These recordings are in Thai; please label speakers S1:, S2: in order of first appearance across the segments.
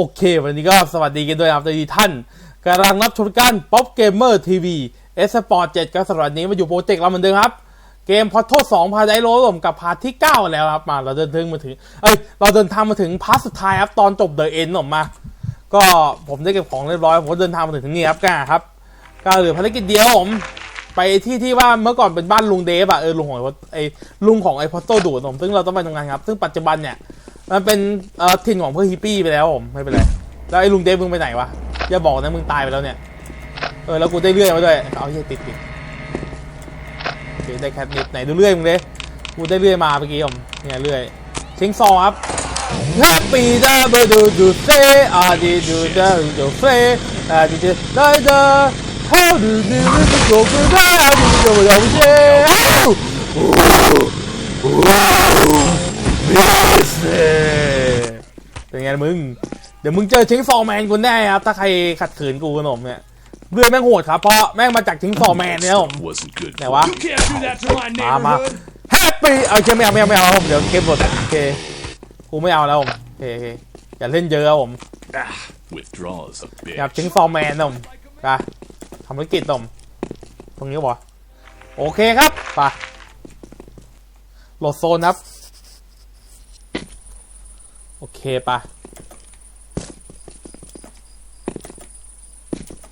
S1: โอเค วันนี้ก็สวัสดีกันด้วยครับสวัสดีท่านกำลังรับชมการป๊อปเกมเมอร์ทีวีเอสปอร์ตเจ็ดก็สำหรับวันนี้มาอยู่โปรเจกต์เราเหมือนเดิมครับ เกมพอโทษสองพาไดโรลมกับพาร์ทที่9แล้วครับมาเราเดินทางมาถึงเอ้ยเราเดินทางมาถึงพาร์ทสุดท้ายครับตอนจบเดอะเอ็นออกมา ก็ผมได้เก็บของเรียบร้อยผมเดินทางมาถึงที่นี่ครับก้าครับก็เหลือภารกิจเดียวผมไปที่ที่ว่าเมื่อก่อนเป็นบ้านลุงเดฟอะเออลุงของไอ้ลุงของไอ้พอตโตดูดผมซึ่งเราต้องไปตรงนั้นครับ ซึ่งปัจจุบันเนี่ย มันเป็นเอ่อถิ่นของเพื่อฮิปปี้ไปแล้วผมไม่เป็นไรแล้วไอ้ลุงเดฟมึงไปไหนวะอย่าบอกนะมึงตายไปแล้วเนี่ยเออแล้วกูได้เลื่อยมาด้วยเอาเหี้ยติดติดโอเคได้แคทนิดไหนดูเลื่อยมึงเลยกูได้เลื่อยมาเมื่อกี้ผมเนี่ยเลื่อยเชิงซอครับ Happy da ba do do say ah di do da do say ah di do da da how do do do do do da di do da do say Yes เป็นไงมึง เดี๋ยวมึงเจอชิงซอแมนกูแน่ครับ ถ้าใครขัดขืนกูขนมเนี่ยเรื่อยแม่งโหดครับเพราะแม่งมาจากชิงซอแมนเนี่ยผม
S2: wasn't good.
S1: ไหนวะ
S3: You can't do that to my
S1: มามา
S3: neighborhood.
S1: แฮปปี้โอเคไม่เอาไม่เอาไม่เอาผมเดี๋ยวเกมหมดโอเคกูไม่เอาแล้วผมโอเคโอเคอย่าเล่นเยอะครับผม
S2: Ah, withdraws a
S1: อยาก
S2: bitch.
S1: ชิงซอแมนนะผมไปทำธุรกิจนะผมตรงนี้วะโอเคครับไปโหลดโซนครับ โอเคไป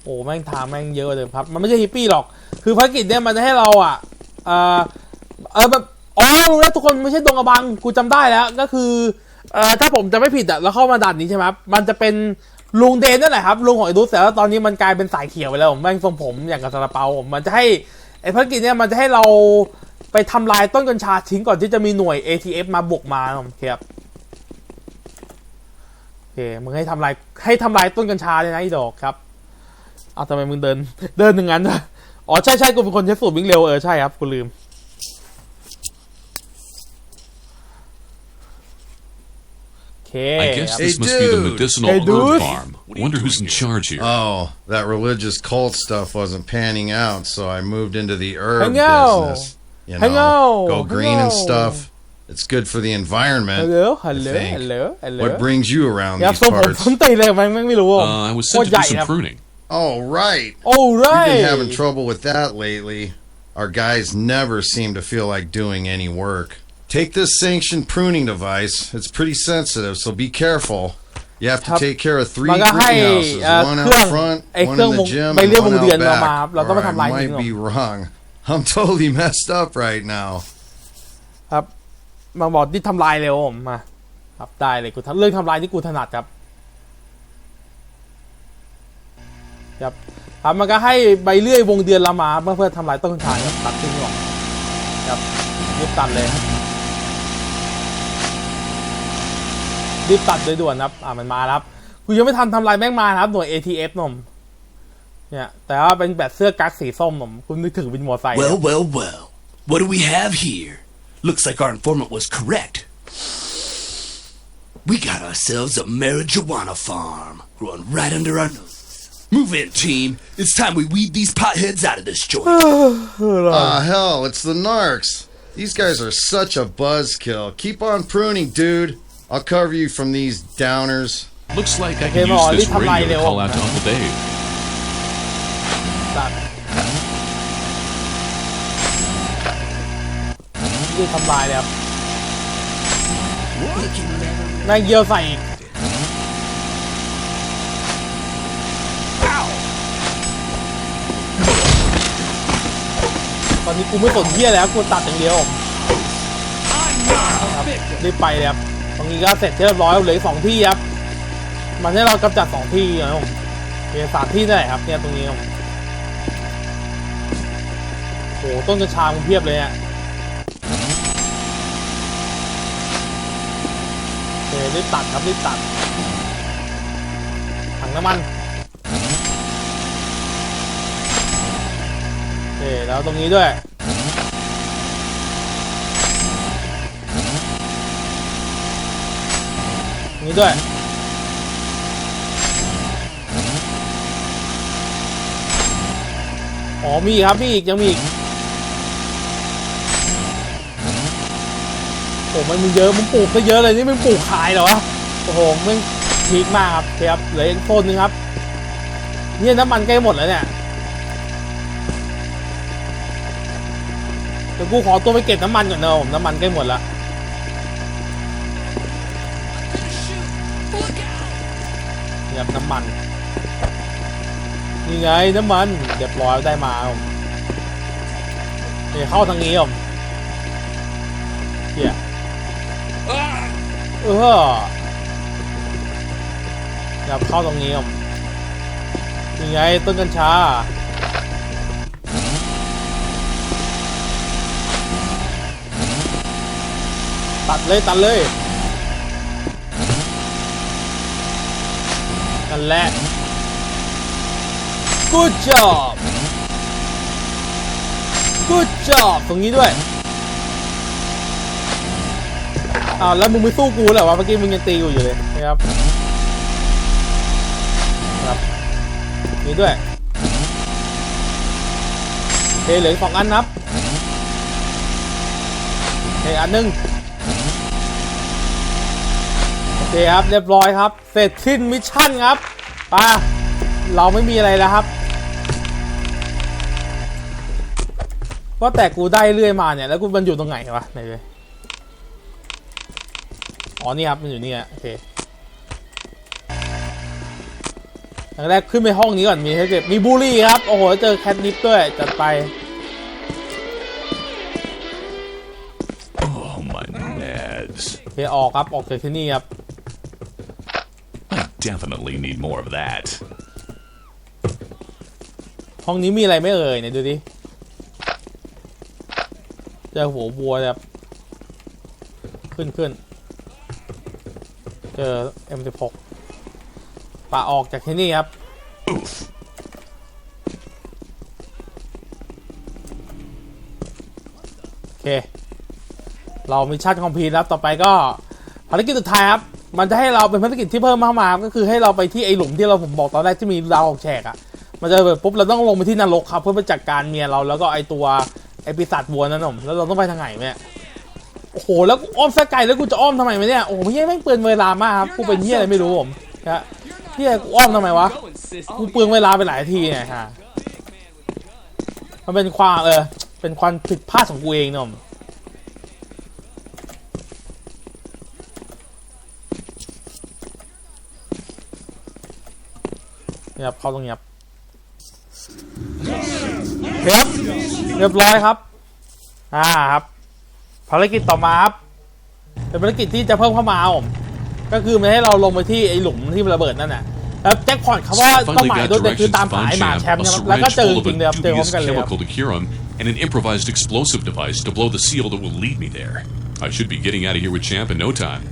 S1: โอ้แม่งทางแม่งเยอะเลยครับ มันไม่ใช่ฮิปปี้หรอก คือภารกิจเนี่ยมันจะให้เราอะเออเออแบบอ๋อรู้แล้วทุกคนไม่ใช่ดงกระบังกูจำได้แล้ว ก็คือเออถ้าผมจะไม่ผิดอะเราเข้ามาด่านนี้ใช่ไหมครับมันจะเป็นลุงเดนนั่นแหละครับลุงของไอ้ดุสแต่ว่าตอนนี้มันกลายเป็นสายเขียวไปแล้วผมแม่งทรงผมอย่างกับซาลาเปาผมมันจะให้ไอ้ภารกิจเนี่ยมันจะให้เราไปทำลายต้นกัญชาทิ้งก่อนที่จะมีหน่วย ATF มาบุกมาครับผมครับ เคมึงให้ทำลายให้ทำลายต้นกัญชาเลยนะไอ้ดอกครับเอาทำไมมึงเดิน เดินอย่างนั้นวะอ๋อใช่ใช่กูเป็นคนใช้สูตรวิ่งเร็วเออใช่ครับกูลืมโอเค
S2: I guess
S1: ครับ
S2: this
S3: Hey,
S2: must be the
S3: dude.
S2: medicinal
S1: Hey, dude.
S2: herb farm. Wonder who's in charge here.
S3: Oh, that religious cult stuff wasn't panning out, so I moved into the herb
S1: Hello.
S3: business. You know,
S1: Hello.
S3: go green and
S1: Hello.
S3: stuff. It's good for the environment.
S1: ฮัลโหลฮัลโหล
S3: think.
S1: ฮัลโหลฮัลโหล
S3: What brings you around
S1: ครับ
S3: these
S1: ทรงผม
S3: parts?
S1: ส้นตีนเลยมันไม่รู้ว่า
S2: Uh, I was
S1: โค
S2: sent
S1: ตร
S2: to
S1: ใหญ่
S2: do
S1: ครับ
S2: some pruning.
S3: Oh, right.
S1: โอ้ไร
S3: We've been having trouble with that lately. Our guys never seem to feel like doing any work. Take this sanctioned pruning device. It's pretty sensitive, so be careful. You have to
S1: ครับ
S3: take care of three
S1: มันก็ให้
S3: greenhouses.
S1: เอ่อ
S3: One
S1: เครื่อง
S3: out front,
S1: ไอ้
S3: one
S1: เครื่อง
S3: in
S1: ว
S3: the
S1: ง
S3: gym,
S1: ไป
S3: and
S1: เรียกว
S3: one
S1: งเดือน
S3: out
S1: เรามา
S3: back.
S1: เราต้อง
S3: Or
S1: มาทำลาย
S3: I
S1: ทิ้ง
S3: might
S1: หรอ
S3: be wrong. I'm totally messed up right now.
S1: ครับ มาบอกที่ทำลายเร็วผมมาครับได้เลยกูทำเรื่องทำลายที่กูถนัดครับครับครับมันก็ให้ใบเลื่อยวงเดือนละมาเพื่อเพื่อทำลายต้นกัญชาครับตัดทิ้งออกครับรีบตัดเลยครับรีบตัดโดยด่วนครับอ่ามันมาครับกูยังไม่ทันทำลายแม่งมาครับหน่วย ATF นมเนี่ยแต่ว่าเป็นแบบเสื้อกั๊กสีส้มหนมคุณนึกถึงวินมอไซค์
S4: Well, well, well. What do we have here? Looks like our informant was correct. We got ourselves a marijuana farm growing right under our noses. Move in, team. It's time we weed these potheads out of this joint.
S3: Ah, hell, it's the narcs. These guys are such a buzzkill. Keep on pruning, dude. I'll cover you from these downers.
S2: Looks like I can use this radio to call out to Uncle Dave.
S1: ตัด รีบทำลายเลยครับแม่งเยี่ยวใส่อีกตอนนี้กูไม่สนเยี่ยแล้วกูตัดอย่างเดียวครับรีบไปเลยครับตรงนี้ก็เสร็จเรียบร้อยเหลือสองที่ครับ มันให้เรากำจัดสองที่นะครับผมโอเคสามที่ได้ครับเนี่ยตรงนี้ครับโอ้โหต้นกัญชามันเพียบเลยอะโอเค รีบตัดครับรีบตัดถังน้ำมันโอเคแล้วตรงนี้ด้วยนี้ด้วยอ๋อมีครับมีอีกยังมีอีก อ้มันมึงเยอะมึงปลูกก็เยอะเลยนี่มึงปลูกขายเหรอวะโอ้โหมึงพีคมากครับเคครับเหลืออีกโซนนึงครับเนี่ยน้ำมันใกล้หมดแล้วเนี่ยเดี๋ยวกูขอตัวไปเก็บน้ำมันก่อนเนอะผมน้ำมันใกล้หมดล้วเนี่ยบน้ำมันนี่ไงน้ำมันเรียบร้อยได้มาครับผมนี่เข้าทางนี้ผมเฮีย เออครับเข้าตรงนี้ครับยังไงต้นกัญชาตัดเลยตัดเลยนั่นแหละ good job good job ตรงนี้ด้วย อ้าวแล้วมึงไม่สู้กูเหรอวะเมื่อกี้มึงยังตีกูอยู่เลยนะครับครับนี่ด้วยโอเคเหลือสองอันนับโอเคอันหนึงโอเคครับเรียบร้อยครับ เสร็จสิ้นมิชชั่นครับป้าเราไม่มีอะไรแล้วครับว่าแต่กูได้เรื่อยมาเนี่ยแล้วกูมันอยู่ตรงไหนวะไหนเลย อ๋อ นี่ครับ มันอยู่นี่อะโอเคอย่างแรกขึ้นไปห้องนี้ก่อน มีให้เก็บ มีบูลลี่ครับ โอ้โห เจอแคทนิปด้วย จัดไป
S2: Oh, my nads.
S1: โอเคออกครับ ออกจากที่นี่ครับ
S2: I definitely need more of that.
S1: ห้องนี้มีอะไรไม่เอ่ยเนี่ยดูดิ เจอหัววัวแบบ ขึ้นขึ้น เจอ M16 ปะออกจากที่นี่ครับ โอเค เรามิชชั่นคอมพีทแล้วต่อไปก็ภารกิจสุดท้ายครับ มันจะให้เราเป็นภารกิจที่เพิ่มเข้ามา ก็คือให้เราไปที่ไอหลุมที่เราผมบอกตอนแรกที่มีดาวออกแฉกอะ่ะ มันจะแบบปุ๊บเราต้องลงไปที่นรกครับ เพื่อไปจัดการเมียเราแล้วก็ไอตัวไอปีศาจวัวนั่นผมแล้วเราต้องไปทางไหนเนี่ย โอ้โห แล้วอ้อมสกไกลแล้วกูจะอ้อมทำไมเนี่ย โอ้โหเฮียแม่งเปลืองเวลามากครับ กูเป็นเฮียอะไรไม่รู้ผมนะเฮียกูอ้อมทำไมวะ กูเปลืองเวลาไปหลายทีเนี่ยฮะ มันเป็นความเออ เป็นความผิดพลาดของกูเองเนอะนี่ครับเข้าตรงเนี้ครับเคครับเรียบร้อยครับ อ่าครับ ภารกิจต่อมาครับเป็นภารกิจที่จะเพิ่มเข้ามาครับผมก็คือมันให้เราลงไปที่ไอ้หลุมที่มันระเบิดนั่นน่ะแล้วแจ็คพอตเขาว่า
S2: So I
S1: เป้า
S2: finally
S1: หมาย
S2: got
S1: โดยเด็กคือ
S2: directions
S1: ตาม
S2: to
S1: หา
S2: find
S1: ไอ้หมา
S2: Champ,
S1: แชมป์
S2: a
S1: นะครับแล้วก็
S2: syringe
S1: เจอ
S2: full
S1: จ
S2: of
S1: ริงๆเลยครับเจอพร้อ
S2: a
S1: มกันเลยครับ
S2: chemical to cure him, and an improvised explosive device to blow the seal that will lead me there. I should be getting out of here with Champ in no time.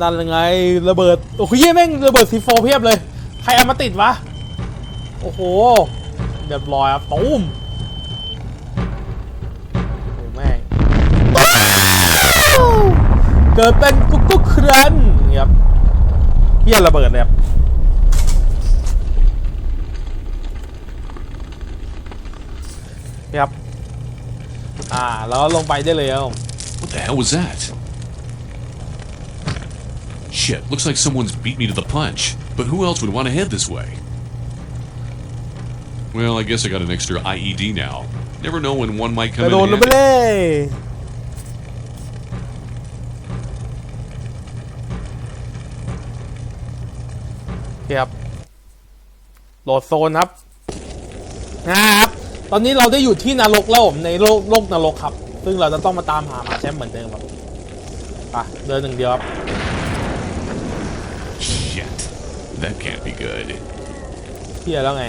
S1: นั่นไงระเบิดโอ้โหเยี่ยแม่งระเบิดซีโฟเพียบเลย ใครเอามาติดวะโอ้โหเรียบร้อยครับตูมโอ้แม่งเกิดเป็นกุ๊กกุ๊กครันนะครับเฮียระเบิดเลยครับนี่ครับ อ่า แล้วลงไปได้เลยครับ
S2: What the hell was that? Shit, looks like someone's beat me to the punch. But who else would want to head this way? Well, I guess I got an extra IED now. Never know when one might
S1: ก
S2: come
S1: ระ
S2: in
S1: โดดลงไป
S2: handy.
S1: เลย โอเคครับ โหลดโซนครับนะครับ ตอนนี้เราได้อยู่ที่นรกแล้วผมในโลกโลกนรกครับ ซึ่งเราจะต้องมาตามหาหมาแชมป์เหมือนเดิมครับไปเดินหนึ่งเดียวครับ
S2: Shit. That can't be good.
S1: เที่ยแล้วไง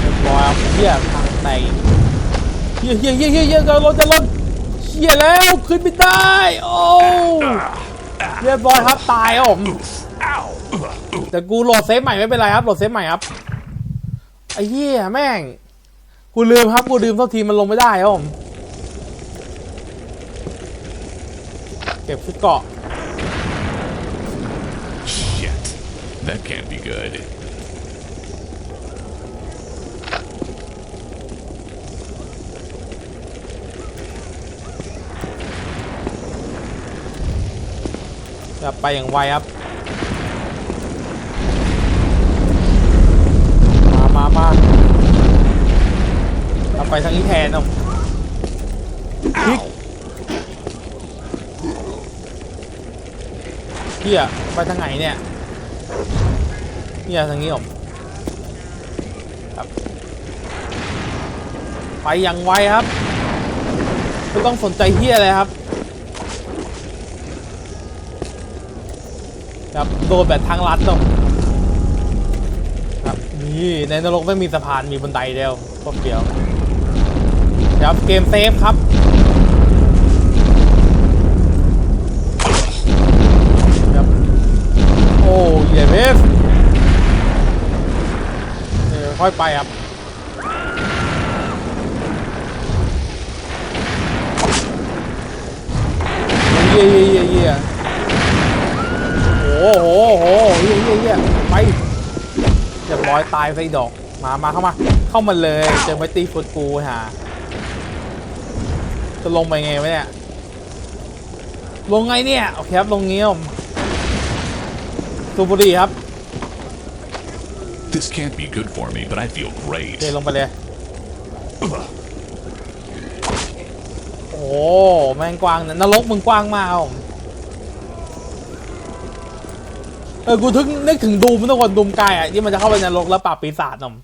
S1: เรียบร้อยครับเฮียทางแตก เฮียเฮียเฮียเฮียเฮียจะลดจะลดเฮียแล้วขึ้นไม่ได้โอ้เรียบร้อยครับตายครับผมแต่กูโหลดเซฟใหม่ไม่เป็นไรครับโหลดเซฟใหม่ครับไอ้เหี้ยแม่งกูลืมครับกูลืมเท่าทีมันลงไม่ได้ครับผมเก็บชุดเกาะ
S2: Shit. That can't be good.
S1: จะไปอย่างไวครับ มามามาเราไปทางนี้แทนเนาะพลิกเฮียไปทางไหนเนี่ยเฮียทางนี้ผมครับไปอย่างไวครับ ไม่ต้องสนใจเฮียเลยครับ ครับโดนแบบทางลัดตรงครับนี่ในนรกไม่มีสะพานมีบันไดเดียวก็เดียวครับเกมเซฟครับครับโอ้เยเบฟค่อยไปครับเยี่ยเยี่ยเยี่ยเยี่ย โอ้โหโหเฮียเฮียเฮียไปเรียบร้อยตายไปดอก มา มาเข้ามา เข้ามาเลย เจอไมตีฟุตกูหาจะลงไปไงวะเนี่ย ลงไงเนี่ย โอเคครับ ลงเงี้ยมสูบบุหรีครับ
S2: This can't be good for me, but I feel
S1: โอ
S2: great.
S1: เคลงไปเลย โอ้ แม่งกว้างนะนรกมึงกว้างมากครับผม เออ กูทึกนึกถึงดูมทุกคนดูมกายอะที่มันจะเข้าไปในนรกแล้วปราบปีศาจหนม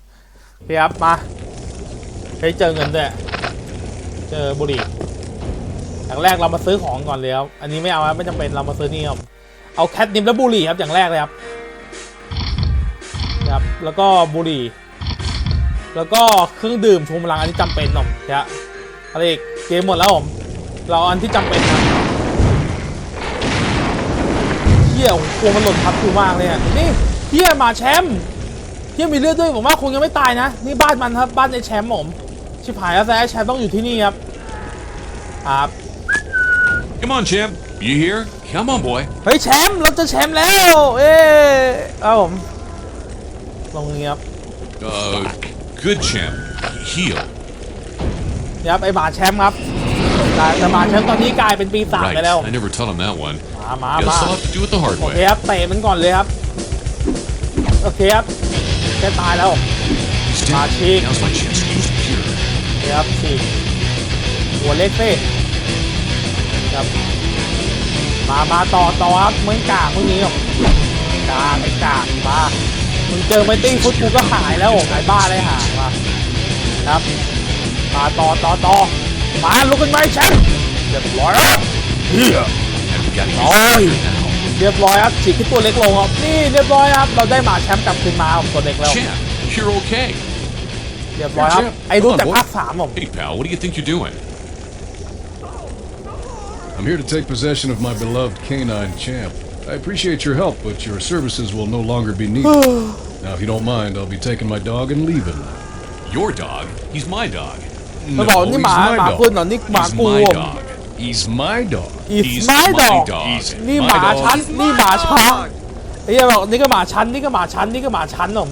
S1: พี่ครับมาเฮ้ยเจอเงินด้วยเจอบุหรี่อย่างแรกเรามาซื้อของก่อนเลยครับอันนี้ไม่เอาครับไม่จำเป็นเรามาซื้อนี่ครับเอาแคทนิมและบุหรี่ครับอย่างแรกเลยครับนะครับ แล้วก็บุหรี่ แล้วก็เครื่องดื่มชูกำลังอันนี้จำเป็นหน่อมนะอะไรอีกเกมหมดแล้วผมเราอาอันที่จำเป็นครับ เฮียโอ้โหกลัวมันหล่นทับกูมากเลยอะนี่เฮียหมาแชมป์เฮียมีเลือดด้วยผมว่าคงยังไม่ตายนะ นี่บ้านมันครับบ้านในแชมป์ผมชิบหายแล้วแซ่แชมป์ต้องอยู่ที่นี่ครับครับ
S2: Come on, champ. You here? Come on, boy.
S1: เฮ้ยแชมป์เราจะแชมป์แล้ว เอ้เอาผมลงนี้ครับ
S2: Uh, good champ. Heal.
S1: นี่ครับไอหมาแชมป์ครับแต่แต่หมาแชมป์ตอนนี้กลายเป็นปีศาจ
S2: Right.
S1: ไปแล้ว
S2: I never taught him that one.
S1: มามา
S2: Guess
S1: มา
S2: I'll have to do it the hard
S1: โอเค
S2: way.
S1: ครับเตะมันก่อนเลยครับ โอเคครับแค่ตายแล้ว
S2: He's dead.
S1: Ah, cheek.
S2: Now's my chance to use pure.
S1: โอเคครับฉีกหัวเล็กเฟ่ครับ มามาต่อต่อครับมึงกากมึงนี้ครับกากไอ้กากมามึงเจอไมตี้ฟุตกูก็หายแล้วหายบ้าเลยหายมาครับ มาต่อต่อต่อมาลุกขึ้นไหมแชมป์เรียบร้อยแล้วเฮีย
S2: And we gotta use
S1: Oh.
S2: pure now.
S1: เรียบร้อยครับฉีกขึ้นตัวเล็กลงครับนี่เรียบร้อยครับ เราได้หมาแชมป์กลับคืนมาครับตัวเล็กแล้ว
S2: Champ, you're okay.
S1: เรียบร้อยครับ ไอ้รุ่นจากภาคสามผม
S2: Hey, pal, what do you think you're doing?
S5: I'm here to take possession of my beloved canine champ. I appreciate your help, but your services will no longer be needed. now, if you don't mind, I'll be taking my dog and leaving.
S2: Your dog? He's my dog.
S1: เขาบอกนี่หมา
S5: he's my
S1: หมา
S5: dog.
S1: คุณเหรอนี่หมา
S2: He's
S1: กู
S2: my
S1: ผม
S2: dog.
S5: He's my dog.
S1: It's
S2: He's
S1: my
S2: my
S1: dog
S2: dog.
S5: He's
S1: นี่ห
S5: my
S1: มา
S5: dog.
S1: ชั้นนี่หมาช้างไอ้เหี้ยบอกนี่ก็หมาชั้นนี่ก็หมาชั้นนี่ก็หมาชั้นผม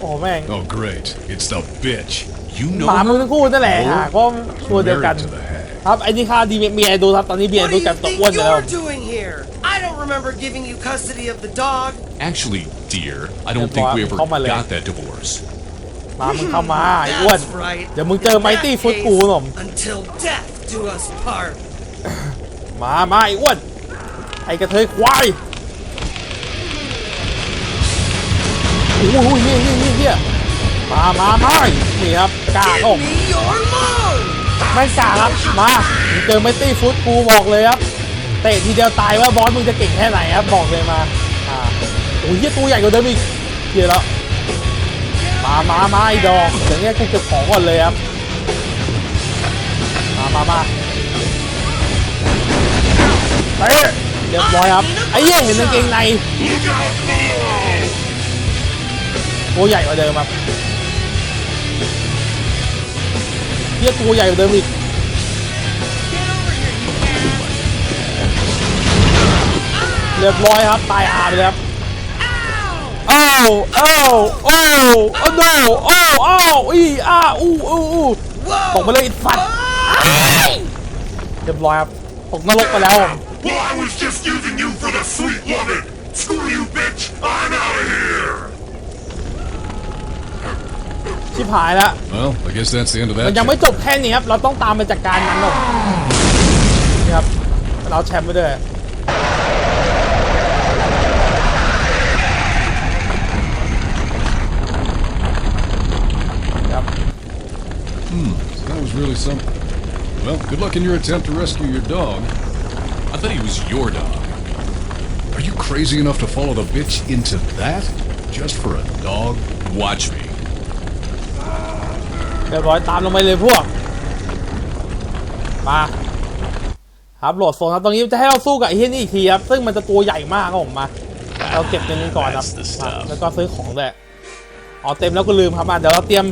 S1: โอ้แม่ง
S5: Oh, great. It's the bitch.
S2: You
S1: หมา
S2: know
S1: มึง
S2: her?
S1: ทั้งคู่นั่นแหละอ่ะก็ตัวเดียวกัน
S5: Married to the hag.
S1: ครับไอ้นี่ค่าดีมีไอดูครับตอนนี้เบีย
S6: What
S1: ร์ดู
S6: do
S1: กับ
S6: you
S1: ตัว
S6: think
S1: อ้วนไปแล้ว
S6: you're doing here? I don't remember giving you custody of the dog.
S2: Actually, dear, I don't
S1: Yeah,
S2: think we
S1: boy,
S2: ever
S1: come on,
S2: got that divorce.
S1: มามึงเข้ามาไอ้อ้วน
S6: That's right.
S1: เดี๋ยวมึงเจอ
S6: In
S1: ไมตี้
S6: that
S1: ฟุตกูหนม
S6: case, Until death do us part.
S1: มามาไอ้อ้วน ไอ้กระเทยควาย โอ้โหเฮียเฮียเฮียเฮียมามามานี่ครับกล้า
S6: Give
S1: เข้า
S6: me your loan.
S1: ไม่กล้าครับ มามึงเจอไมตี้ฟุตกูบอกเลยครับ เตะทีเดียวตายว่าบอสมึงจะเก่งแค่ไหนครับ บอกเลยมา อ่าโอ้ยเฮียตัวใหญ่กว่าเดิมอีกเฮียแล้วมามามาไอ้ดอกอย่างเงี้ยกูเก็บของก่อนเลยครับ มามามา เตะเรียบร้อยครับ ไอ้เหี้ยเห็นกางเกงในตัวใหญ่กว่าเดิมครับเฮียตัวใหญ่กว่าเดิมอีกเรียบร้อยครับ ตายอาไปเลยครับอ้าวอ้าวอ้าวอ้าวโอ้าวอ้าวอีอ้าอู้อู้อู้ตกไปเลยอีสัตว์เรียบร้อยครับตกนรกไปแล้วผม
S7: Well, I was just using you for the sweet loving. Screw you, bitch. I'm out of here.
S1: ชิบหายแล้ว
S5: Well, I guess that's the end of
S1: มัน
S5: that.
S1: ยังไม่
S5: chapter.
S1: จบแค่นี้ครับ เราต้องตามไปจัดการมันหรอกนี่ครับเราแชมป์ไปด้วย ครับ
S5: So that was really something. Well, good luck in your attempt to rescue your dog.
S2: I thought he was your dog.
S5: Are you crazy enough to follow the bitch into that? Just for a dog?
S2: Watch me.
S1: เรียบร้อยตามลงไปเลยพวก มาครับโหลดโซนครับตรงนี้จะให้เราสู้กับไอ้เฮียนี่อีกทีครับซึ่งมันจะตัวใหญ่มากครับผมมา เราเก็บเงินกันก่อนครับ
S2: That's the
S1: มา
S2: stuff
S1: แล้วก็ซื้อของด้วยอ๋อเต็มแล้วก็ลืมครับมาเดี๋ยวเราเตรียม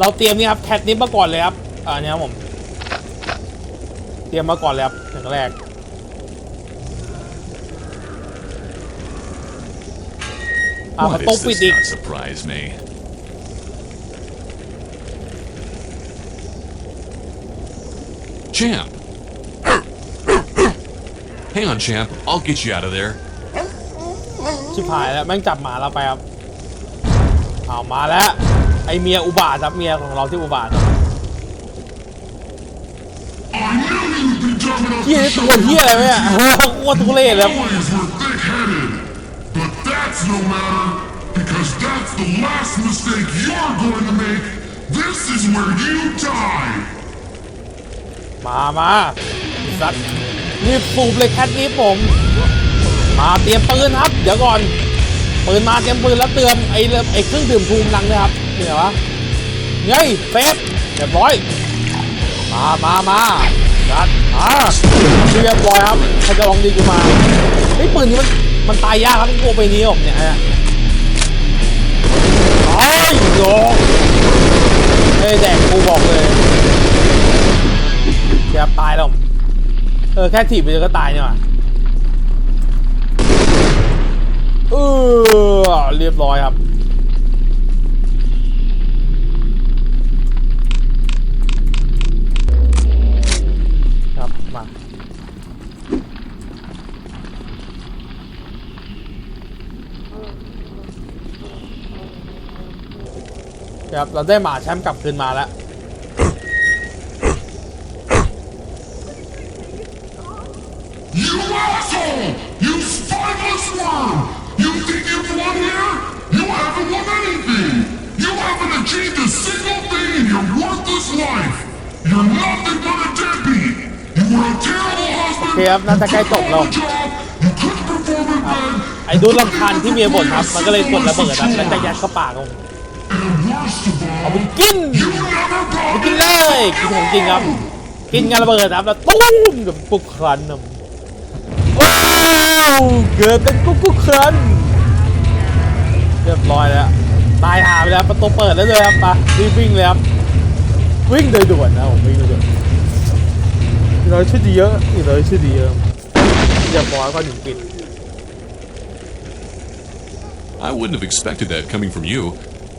S1: เราเตรียมนี่ครับแคทนิปมาก่อนเลยครับอ่าเนี่ยครับผม เตรียมมาก่อนเลยครับอย่างแรก อ่าประ
S2: Why
S1: ตู
S2: does
S1: ปิด
S2: this
S1: อีก
S2: not surprise me? Champ! Hang on, Champ. I'll get you out of there.
S1: ชิบหายแล้วแม่งจับหมาเราไปครับเอามาแล้ว ไอเมียอุบาทครับเมียของเราที่อุบาทครับ
S7: I knew you'd be dumb enough
S1: เฮีย
S7: to
S1: นี่
S7: show
S1: ตัวเฮียอะไรวะเนี่ย โคตรทุเรศเลยครับ
S7: boys were thick-headed. That's no matter, because that's the last mistake you're going to make. This is where you die.
S1: มามาสัตว์รีบสูบเลยแคทนี้ผม มาเตรียมปืนครับ เดี๋ยวก่อน ปืนมาเตรียมปืนแล้วเตือนไอ้ไอ้เครื่องดื่มชูกำลังนะครับเนี่เหรอวะเงยเซฟเรียบร้อย มามามาจัดอ่าเรียบร้อยครับใครจะลองดีกูมาไอ้ปืนนี้มัน มันตายยากครับพวกไปนี้ผมเนี่ยฮะไอ้ยโดนเอ้ยแดกกูบอกเลยเดี๋ยวตายแล้วผมเออแค่ถีบไปเจอก็ตายเนี่ยว่ะเออเรียบร้อยครับ มา ครับเราได้หมาแชมป์กลับคืนมาแล้วเทียบน่าจะใกล้ตกล
S7: ง
S1: ไอ้ดูลำคันที่เมียบ่นครับ มันก็เลยกดระเบิดครับแล้วจะยัดเข้าปาก
S7: ลง
S1: เอาไปกินไปกินเลยกินของจริงครับ กินกันระเบิดครับแล้วตุ้มกับกุกครันครับว้าวเกิดเป็นกุกกุกครันเรียบร้อยแล้วตายหาไปแล้วประตูเปิดแล้วเลยครับไปรีบวิ่งเลยครับวิ่งโดยด่วนนะผมวิ่งโดยด่วนอีกเลยชื่อดีเยอะอีกเลยชื่อดีเยอะเรียบอยก็ถึงปิด
S2: I wouldn't have expected that coming from you.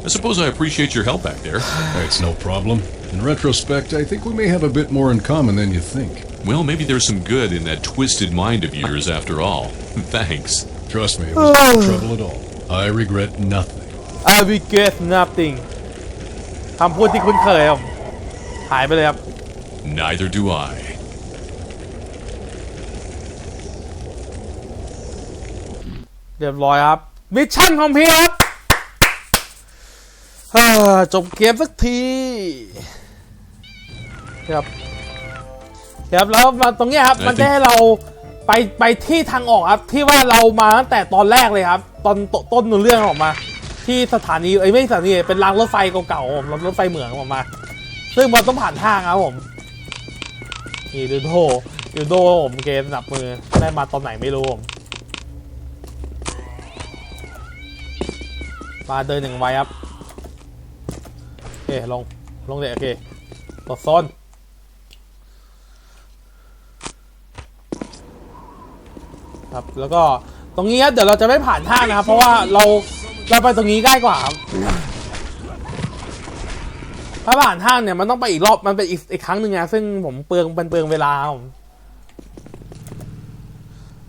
S2: I suppose I appreciate your help back there.
S5: It's no problem. In retrospect, I think we may have a bit more in common than you think.
S2: Well, maybe there's some good in that twisted mind of yours after all. Thanks.
S5: Trust me, it was no trouble at all. I regret nothing.
S1: I regret nothing คำพูดที่คุ้นเคยครับหายไปเลยครับ
S2: Neither do I.
S1: เรียบร้อยครับ มิชชั่นคอมพลีทครับอ่า จบเกมสักที ครับครับแล้วมาตรงเนี้ยครับ
S2: I
S1: มันได้
S2: think-
S1: ให้เราไปไปที่ทางออกครับ ที่ว่าเรามาตั้งแต่ตอนแรกเลยครับ ตอนตต้นเรื่องออกมา ที่สถานีเอ้ยไม่ใช่สถานีเป็นรางรถไฟเก่าๆผมรถรถไฟเหมืองออกมา ซึ่งมันต้องผ่านทางครับผมนี่ดูโดดูโดผมเกมหนับมือได้มาตอนไหนไม่รู้ผมมาเดินหนึ่งไว้ครับโอเค ลง ลงเลยโอเคกดโซนครับแล้วก็ตรงนี้ครับเดี๋ยวเราจะไม่ผ่านห้านะครับ เพราะว่าเราเราไปตรงนี้ใกล้กว่าครับถ้าผ่านห้าเนี่ยมันต้องไปอีกรอบมันเป็นอีกอีกครั้งหนึ่งไงซึ่งผมเปลืองเป็นเปลืองเวลาผม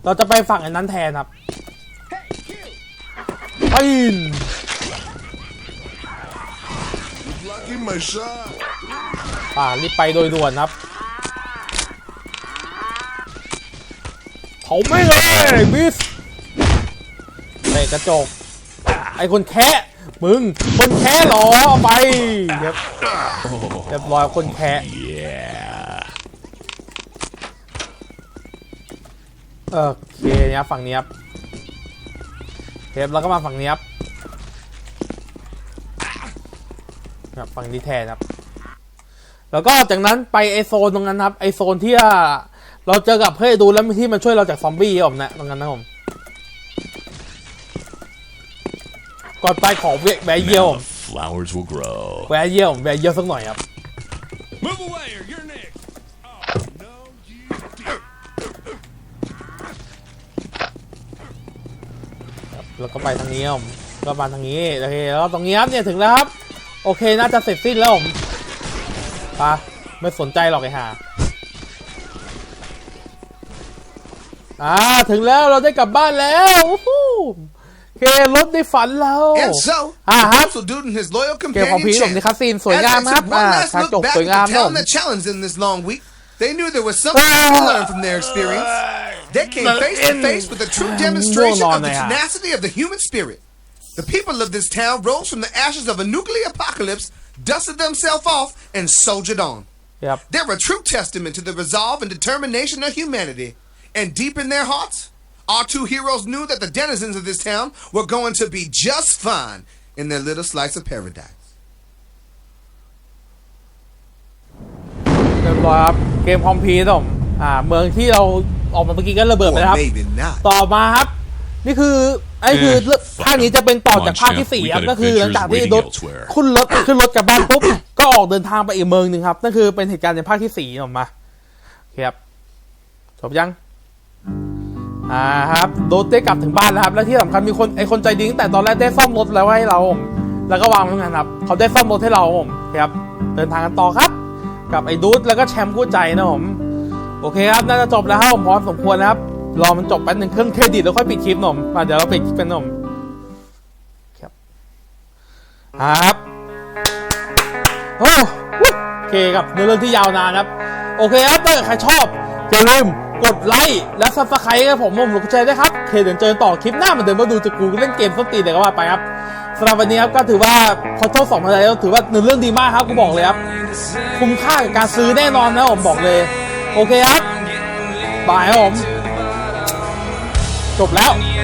S1: เราจะไปฝั่งอันนั้นแทนครับ
S7: ไป
S1: ป่ารีบไปโดยด่วนครับเขาไม่เลยบิสเตะกระจก ไอคนแคะมึง คนแคะหรอเอาไปเรียบเรียบร้อยคนแคะโอเคเนี่ยฝั่งนี้ครับเทปแล้วก็มาฝั่งนี้ครับ ครับฝั่งนี้แทนครับ แล้วก็จากนั้นไปไอโซนตรงนั้นครับ ไอโซนที่เราเจอกับเพื่อนดูแล้วที่มันช่วยเราจากซอมบี้ครับผมนะตรงนั้นนะผมก่อนไปของแวะเยี่ยว
S2: Now the flowers will grow.
S1: แวะเยี่ยวแวะเยี่ยวสักหน่อยครับ
S2: Move away or you're next. Oh, no, you
S1: แล้วก็ไปทางนี้ครับผมก็มาทางนี้โอเคแล้วก็ตรงนี้ครับเนี่ยถึงแล้วครับ โอเค น่าจะเสร็จสิ้นแล้วผมไปะไม่สนใจหรอกไอ้ห่าอ่า ถึงแล้วเราได้กลับบ้านแล้ววู้ฮู้โอเครถในฝันเรา
S8: And so,
S1: Ah,
S8: the
S1: huh?
S8: Council Dude and his loyal
S1: เกมของ
S8: companion
S1: พีผมใน
S8: Champ
S1: คัสซีนสวย
S8: As
S1: งาม
S8: they
S1: ครับ
S8: took
S1: อ่า
S8: one last
S1: ฉาก
S8: look
S1: จบ
S8: back
S1: สวย
S8: at
S1: งาม
S8: the
S1: นะผ
S8: town
S1: ม
S8: that challenged them this long week, they knew there was something to learn from their experience. They came face to face with a true demonstration of the tenacity of the human spirit. The people of this town rose from the ashes of a nuclear apocalypse, dusted themselves off, and soldiered on.
S1: ครับ
S8: They're a true testament to the resolve and determination of humanity. And deep in their hearts, our two heroes knew that the denizens of this town were going to be just fine in their little slice of paradise.
S1: เรียบร้อยครับเกมคอมพีทผมอ่า เมืองที่เราออกมาเมื่อกี้ก็ระเบิด
S8: Or
S1: ไปแล้วครับ
S8: maybe not.
S1: ต่อมาครับ นี่คือไ อ้คือเรื่องภาคนี้จะเป็นต่อจากภาคที่สี่ครับ
S2: We got
S1: ก็คือหลังจากที่
S2: adventures
S1: รถ
S2: waiting elsewhere
S1: ขึ้นรถขึ้นรถกลับบ้านปุ๊บก็ออกเดินทางไปอีกเมืองหนึ่งครับนั่นคือเป็นเหตุการณ์ในภาคที่สี่ออกมาโอเคครับจบยังอ่าครับโดนได้กลับถึงบ้านแล้วครับ และที่สำคัญมีคนไอคนใจดีตั้งแต่ตอนแรกได้ซ่อมรถแล้วให้เราผมแล้วก็วางไว้ตรงนั้นครับ เขาได้ซ่อมรถให้เราผมโอเคครับ เดินทางกันต่อครับ กับไอ้ดูดแล้วก็แชมป์คู่ใจนะผมโอเคครับน่าจะจบแล้วครับผมพอสมควรนะครับ รอมันจบแป๊บหนึ่งเครื่องเครดิตแล้วค่อยปิดคลิปหนมมาเดี๋ยวเราปิดคลิปกันหนมครับครับโอ้โอเคครับในเรื่องที่ยาวนานครับ โอเคครับถ้าใครชอบอย่าลืมกดไลค์และซับสไครต์กับผมผมหลงใจด้วยครับเคเดี๋ยวเจอกันต่อคลิปหน้าเหมือนเดิมมาดูจะกูเล่นเกมสตีนเดี๋ยวก็ว่าไปครับสำหรับวันนี้ครับก็ถือว่าพอโทษสองพันแล้วถือว่าเนื้อเรื่องดีมากครับกูบอกเลยครับ คุ้มค่ากับการซื้อแน่นอนนะผมบอกเลย โอเคครับบายครับผม จบแล้ว